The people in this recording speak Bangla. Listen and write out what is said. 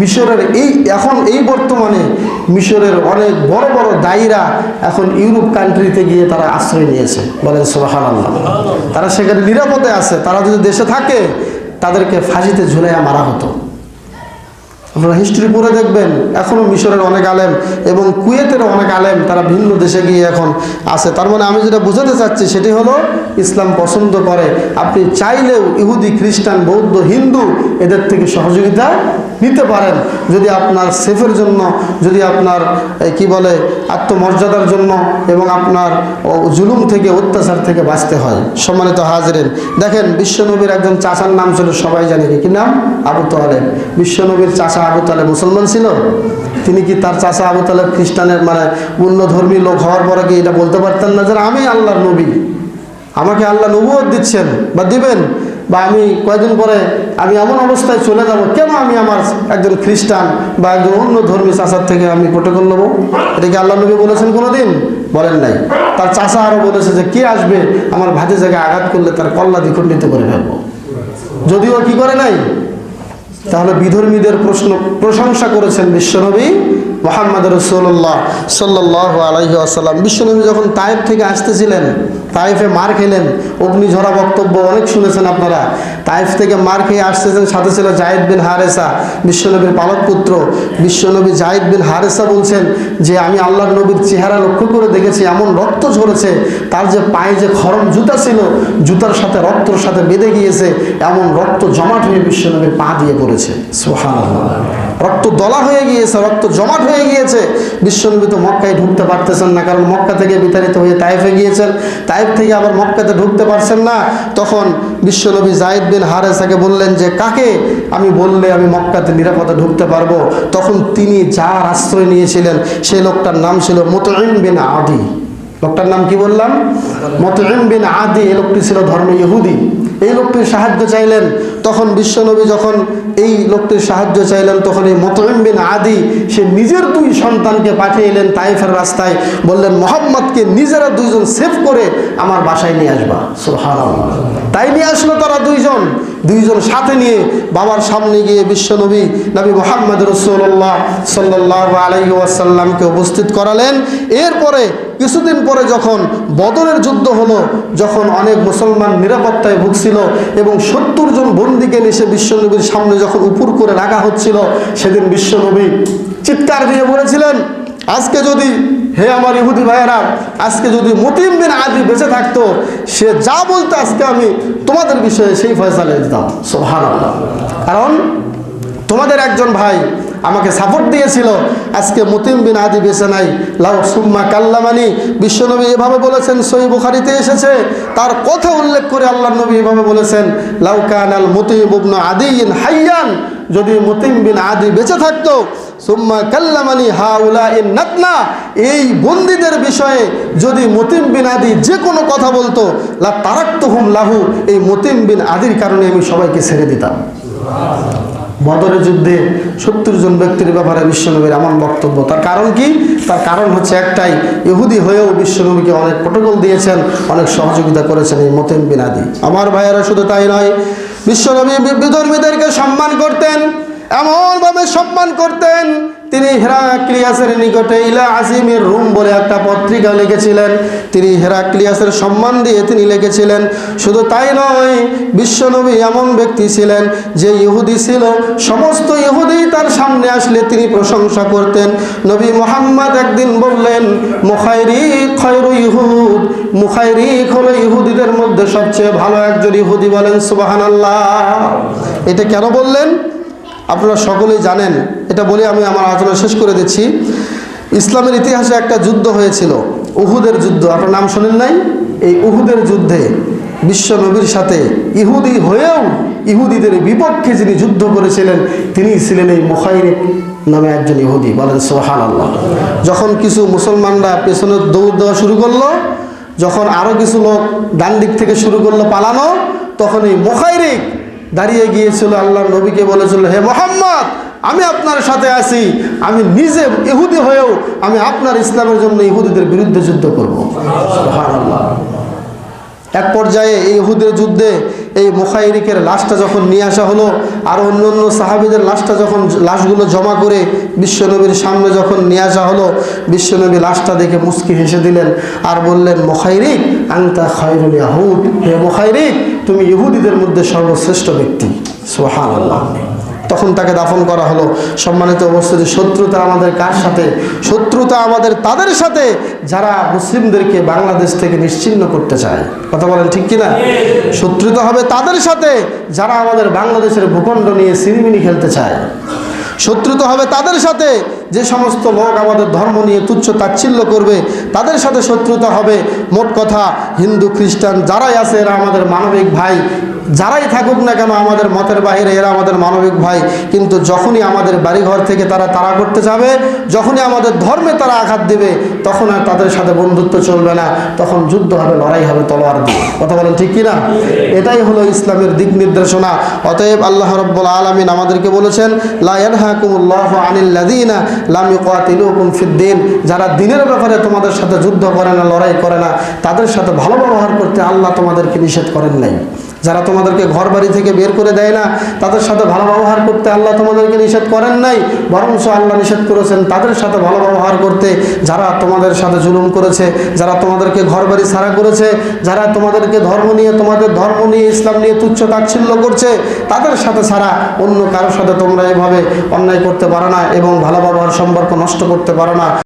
মিশরের এই, এখন এই বর্তমানে মিশরের অনেক বড় বড় দায়ীরা এখন ইউরোপ কান্ট্রিতে গিয়ে তারা আশ্রয় নিয়েছে। বলেন সোহান আল্লাহ তারা সেখানে নিরাপদে আছে। তারা যদি দেশে থাকে, তাদেরকে ফাঁসিতে ঝুলাইয়া মারা হতো। আপনারা হিস্ট্রি পড়ে দেখবেন এখনও মিশরের অনেক আলেম এবং কুয়েতের অনেক আলেম তারা ভিন্ন দেশে গিয়ে এখন আছে। তার মানে আমি যেটা বোঝাতে চাচ্ছি, সেটি হলো ইসলাম পছন্দ করে। আপনি চাইলেও ইহুদি, খ্রিস্টান, বৌদ্ধ, হিন্দু এদের থেকে সহযোগিতা নিতে পারেন যদি আপনার সেফের জন্য, যদি আপনার কি বলে, আত্মমর্যাদার জন্য এবং আপনার জুলুম থেকে, অত্যাচার থেকে বাঁচতে হয়। সম্মানিত হাজরেন, দেখেন বিশ্বনবীর একজন চাচার নাম ছিল সবাই জানে কি? নাম? আবু তালেব। বিশ্বনবীর চাচা আবু তালেব মুসলমান ছিল? তিনি কি তার চাচা আবু তালেব খ্রিস্টানের মানে অন্য ধর্মী লোক হওয়ার পরে কি এটা বলতে পারতেন না যে আমি আল্লাহর নবী? আমাকে আল্লাহ নবুয়ত দিচ্ছেন বা দিবেন? বা আমি কয়েকদিন পরে আমি এমন অবস্থায় চলে যাব, কেন আমি আমার একজন খ্রিস্টান বা একজন অন্য ধর্মী চাচার থেকে আমি প্রোটোকল নেব? এটা কি আল্লাহ নবী বলেছেন কোনো দিন বলেন নাই। তার চাচা আরও বলেছে যে, কে আসবে আমার ভাজে জায়গায় আঘাত করলে তার কল্লা দ্বিখণ্ডিত করে ফেলব? যদিও কি করে নাই? তাহলে বিধর্মীদের প্রশ্ন, প্রশংসা করেছেন বিশ্বনবী মোহাম্মদ রসুল্লাহ সাল্লাহ আলাইহি আসাল্লাম বিশ্বনবী যখন তায়েব থেকে আসতেছিলেন তাইফে মার খেলেন। অগ্নিঝরা বক্তব্য অনেক শুনেছেন আপনারা। তাইফ থেকে মার খেয়ে আসতেছেন সাথে ছিল জাহিদ বিন হারেসা, বিশ্বনবীর পালক পুত্র। বিশ্বনবী জাহিদ বিন হারেসা বলছেন যে, আমি আল্লাহর নবীর চেহারা লক্ষ্য করে দেখেছি, এমন রক্ত ঝরেছে, তার যে পায়ে যে খরম জুতা ছিল, জুতার সাথে রক্তর সাথে বেঁধে গিয়েছে, এমন রক্ত জমাট হয়ে বিশ্বনবীর পা দিয়ে পড়েছে। সোহান রক্ত দলা হয়ে গিয়েছে, রক্ত জমাট হয়ে গিয়েছে। বিশ্বনবী তো মক্কায় ঢুকতে পারতেছেন না, কারণ মক্কা থেকে বিতাড়িত হয়ে তাইফে গিয়েছেন। তাইফ থেকে আবার মক্কাতে ঢুকতে পারছেন না। তখন বিশ্বনবী জাহিদ বিন হারেসাকে বললেন যে, কাকে? আমি বললে আমি মক্কাতে নিরাপদে ঢুকতে পারব। তখন তিনি যার আশ্রয় নিয়েছিলেন সেই লোকটার নাম ছিল মুতঈম বিন আদি। লোকটার নাম কি বললাম? মতঈম বিন আদি, এই লোকটি ছিল ধর্মে ইহুদি। এই লোকটির সাহায্য চাইলেন। তখন বিশ্বনবী যখন এই লোকটির সাহায্য চাইলেন, তখন এই মতঈম বিন আদি, সে নিজের দুই সন্তানকে পাঠিয়ে এলেন তাইফের রাস্তায়। বললেন, মোহাম্মদকে নিজেরা দুইজন সেভ করে আমার বাসায় নিয়ে আসবা। সুবহানাল্লাহ। তাই নিয়ে আসলো তারা দুইজন। দুইজন সাথে নিয়ে বাবার সামনে গিয়ে বিশ্বনবী নবী মোহাম্মদ রসুল্লাহ সাল্লাহ ওয়াসাল্লামকে উপস্থিত করালেন। এরপরে কিছুদিন পরে যখন বদরের যুদ্ধ হলো, যখন অনেক মুসলমান নিরাপত্তায় ভুগছিল এবং সত্তর জন বন্দিকে নিয়ে বিশ্বনবীর সামনে যখন উপর করে রাখা হচ্ছিল, সেদিন বিশ্বনবী চিৎকার দিয়ে বলেছিলেন, আজকে যদি, হে আমার ইহুদি ভাইয়েরা, আজকে যদি মতিম বিন আদি বেঁচে থাকতো, সে যা বলতো আজকে আমি তোমাদের বিষয়ে সেই ফয়সালে দিতাম। সোহান কারণ তোমাদের একজন ভাই আমাকে সাপোর্ট দিয়েছিল। আজকে মতিম বিন আদি বেছে নাই। লাউ সুম্মা কাল্লামানি, বিশ্বনবী এভাবে বলেছেন সই বুখারিতে এসেছে। তার কথা উল্লেখ করে আল্লাহ নবী এভাবে বলেছেন, লাউ কানাল মতিম ইবনু আদিন হাইয়ান, যদি মতিম বিন আদি বেঁচে থাকতো, সুম্মা কাল্লামানি হাউলা ইন নাতনা, এই বন্দীদের বিষয়ে যদি মতিম বিন আদি যে কোনো কথা বলতো, লা তারাক্তুহুম লাহু, এই মতিম বিন আদির কারণে আমি সবাইকে ছেড়ে দিতাম। বদরের যুদ্ধে সত্তর জন ব্যক্তির ব্যাপারে বিশ্বনবীর এমন বক্তব্য। তার কারণ কি? তার কারণ হচ্ছে একটাই, ইহুদি হয়েও বিশ্বনবীকে অনেক প্রোটোকল দিয়েছেন, অনেক সহযোগিতা করেছেন এই মতিম বিনাদি। আমার ভাইয়েরা, শুধু তাই নয়, বিশ্বনবী বিধর্মীদেরকে সম্মান করতেন, এমনভাবে সম্মান করতেন তিনি হেরাক্লিয়াসের নিকটে ইলা আজিমের রুম বলে একটা পত্রিকা লিখেছিলেন। তিনি হেরাক্লিয়াসের সম্মান দিয়ে তিনি লিখেছিলেন। শুধু তাই নয়, বিশ্বনবী এমন ব্যক্তি ছিলেন যে ইহুদি ছিল। সমস্ত ইহুদি তার সামনে আসলে তিনি প্রশংসা করতেন। নবী মোহাম্মদ একদিন বললেন মুখাইরিক খয়রু ইহুদ মুখাইরিক হলো ইহুদিদের মধ্যে সবচেয়ে ভালো একজন ইহুদি বলেন সুবাহান আল্লাহ এটা কেন বললেন? আপনারা সকলেই জানেন, এটা বলে আমি আমার আলোচনা শেষ করে দিচ্ছি। ইসলামের ইতিহাসে একটা যুদ্ধ হয়েছিল, উহুদের যুদ্ধ। আপনার নাম শোনেন নাই? এই উহুদের যুদ্ধে বিশ্ব নবীর সাথে ইহুদি হয়েও ইহুদিদের বিপক্ষে যিনি যুদ্ধ করেছিলেন, তিনি ছিলেন এই মুখাইরিক নামে একজন ইহুদি। বলেন সোহান আল্লাহ যখন কিছু মুসলমানরা পেছনে দৌড় দেওয়া শুরু করল, যখন আরও কিছু লোক ডান দিক থেকে শুরু করল পালানো, তখন এই মুখাইরিক দাঁড়িয়ে গিয়েছিল আল্লাহ নবীকে বলেছিল, হে মোহাম্মদ, আমি আপনার সাথে আছি। আমি নিজে ইহুদি হয়েও আমি আপনার ইসলামের জন্য ইহুদিদের বিরুদ্ধে যুদ্ধ করব। এক পর্যায়ে এই ইহুদের যুদ্ধে এই মুখাইরিকের লাশটা যখন নিয়ে আসা হলো, আর অন্য অন্য সাহাবিদের লাশটা যখন লাশগুলো জমা করে বিশ্বনবীর সামনে যখন নিয়ে আসা হলো, বিশ্বনবী লাশটা দেখে মুস্কি হেসে দিলেন আর বললেন, মোখাইরিক আংতা খায়রুল ইয়াহুদ। হে মোখাইরিক তুমি ইহুদিদের মধ্যে সর্বশ্রেষ্ঠ ব্যক্তি। সোহান আল্লাহ তখন তাকে দাফন করা হলো। সম্মানিত যে শত্রুতা আমাদের কার সাথে? শত্রুতা আমাদের তাদের সাথে যারা মুসলিমদেরকে বাংলাদেশ থেকে নিশ্চিন্ন করতে চায়। কথা বলেন ঠিক কিনা? শত্রুতা হবে তাদের সাথে যারা আমাদের বাংলাদেশের ভূখণ্ড নিয়ে সিরিমিনি খেলতে চায়। শত্রুতা হবে তাদের সাথে। যে সমস্ত লোক আমাদের ধর্ম নিয়ে তুচ্ছ তাচ্ছিল্য করবে, তাদের সাথে শত্রুতা হবে। মোট কথা, হিন্দু, খ্রিস্টান যারাই আছে এরা আমাদের মানবিক ভাই। যারাই থাকুক না কেন, আমাদের মতের বাইরে এরা আমাদের মানবিক ভাই। কিন্তু যখনই আমাদের বাড়িঘর থেকে তারা তাড়া করতে যাবে, যখনই আমাদের ধর্মে তারা আঘাত দেবে, তখন আর তাদের সাথে বন্ধুত্ব চলবে না। তখন যুদ্ধ হবে, লড়াই হবে, তলোয়ার দিয়ে। কথা বলেন ঠিক কিনা? এটাই হলো ইসলামের দিক নির্দেশনা। অতএব আল্লাহ রব্বুল আলমিন আমাদেরকে বলেছেন যারা দিনের ব্যাপারে তোমাদের সাথে যুদ্ধ করে না, লড়াই করে না, তাদের সাথে ভালো ব্যবহার করতে আল্লাহ তোমাদেরকে নিষেধ করেন নাই। যারা তোমাদেরকে ঘর বাড়ি থেকে বের করে দেয় না, তাদের সাথে ভালো ব্যবহার করতে আল্লাহ তোমাদেরকে নিষেধ করেন নাই, বরঞ্চ আল্লাহ নিষেধ করেছেন তাদের সাথে ভালো ব্যবহার করতে, যারা তোমাদের সাথে জুলুম করেছে, যারা তোমাদেরকে ঘর বাড়ি ছাড়া করেছে, যারা তোমাদেরকে ধর্ম নিয়ে, তোমাদের ধর্ম নিয়ে, ইসলাম নিয়ে তুচ্ছ তাচ্ছিল্য করছে, তাদের সাথে ছাড়া অন্য কারোর সাথে তোমরা এভাবে অন্যায় করতে পারো না এবং ভালো ব্যবহার, সম্পর্ক নষ্ট করতে পারো না।